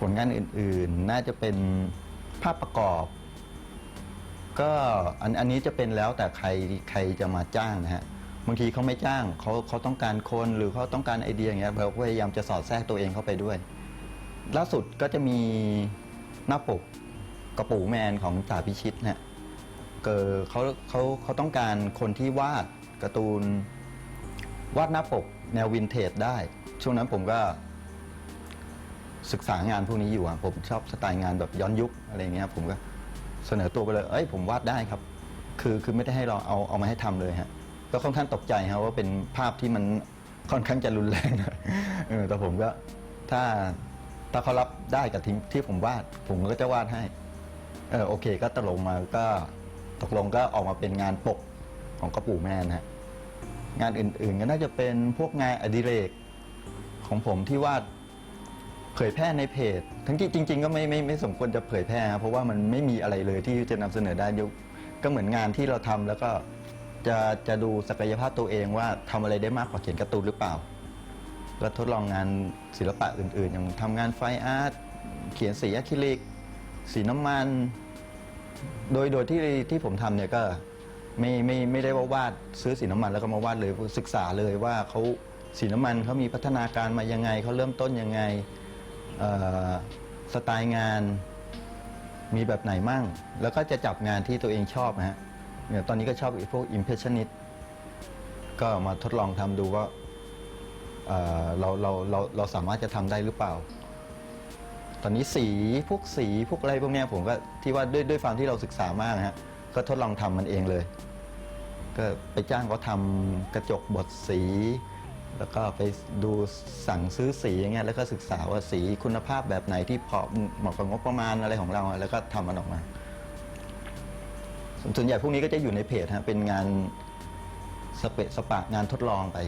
ผลงานอื่นๆ น่าจะเป็นภาพประกอบ ก็อันอันนี้จะเป็นแล้วแต่ใครใครจะมาจ้างนะฮะบางทีเขาไม่จ้างเขาเขาต้องการคนหรือเขาต้องการไอเดียอย่างเงี้ยเราก็พยายามจะสอดแทรกตัวเองเข้าไปด้วย ล่าสุดก็จะมีหน้าปกกระปูแมนของจ่าพิชิตนะฮะเกิดเขาเขาเขาต้องการคนที่วาดการ์ตูน วาดหน้าปกแนววินเทจได้ ช่วงนั้นผมก็ ศึกษางานพวกนี้อยู่อะผมชอบสไตล์งานแบบย้อนยุคอะไรเงี้ยผมก็เสนอตัวไปเลย เอ้ยผมวาดได้ครับ คือคือไม่ได้ให้เราเอาเอามาให้ทำเลยฮะ ก็ค่อนข้างตกใจฮะว่าเป็นภาพที่มันค่อนข้างจะรุนแรงเออแต่ผมก็ถ้าถ้าเขารับได้กับที่ที่ผมวาด ผมก็จะวาดให้ เออโอเค ก็ตกลงมาก็ตกลงก็ออกมาเป็นงานปกของกระปู่แม่นะฮะงานอื่นๆก็น่าจะเป็นพวกงานอดิเรกของผมที่วาด เผยแพร่ในเพจ ทั้งที่จริง ๆ ก็ไม่ไม่ไม่สมควรจะเผยแพร่ครับเพราะว่ามันไม่มีอะไรเลยที่จะนำเสนอได้เดี๋ยวก็เหมือนงานที่เราทำแล้วก็จะจะดูศักยภาพตัวเองว่าทำอะไรได้มากกว่าเขียนการ์ตูนหรือเปล่าแล้วทดลองงานศิลปะอื่นๆ อย่างทำงานไฟอาร์ตเขียนสีอะคริลิก สีน้ำมัน โดยโดยที่ที่ผมทำเนี่ยก็ไม่ไม่ไม่ได้ว่าวาดซื้อสีน้ำมันแล้วก็มาวาดเลยศึกษาเลยว่าเขาสีน้ำมันเขามีพัฒนาการมายังไงเขาเริ่มต้นยังไง เอ่อสไตล์งานมีแบบไหนมั่ง แล้วก็จะจับงานที่ตัวเองชอบนะฮะเนี่ยตอนนี้ก็ชอบไอ้พวก impressionist ก็มาทดลองทำดูว่าเอ่อเราเราเราเราสามารถจะทำได้หรือเปล่า ตอนนี้สีพวกสีพวกอะไรพวกเนี้ยผมก็ที่ว่าด้วยด้วยความที่เราศึกษามากนะฮะก็ทดลองทำมันเองเลย ก็ไปจ้างเขาทำกระจกบดสี แล้วก็ไปดูสั่งซื้อสีอย่างเงี้ยแล้วก็ศึกษาว่าสีคุณภาพแบบไหนที่พอเหมาะกับงบประมาณอะไรของเราอะแล้วก็ทำมันออกมา ส่วนใหญ่พวกนี้ก็จะอยู่ในเพจฮะเป็นงานสเปะสปะงานทดลองไป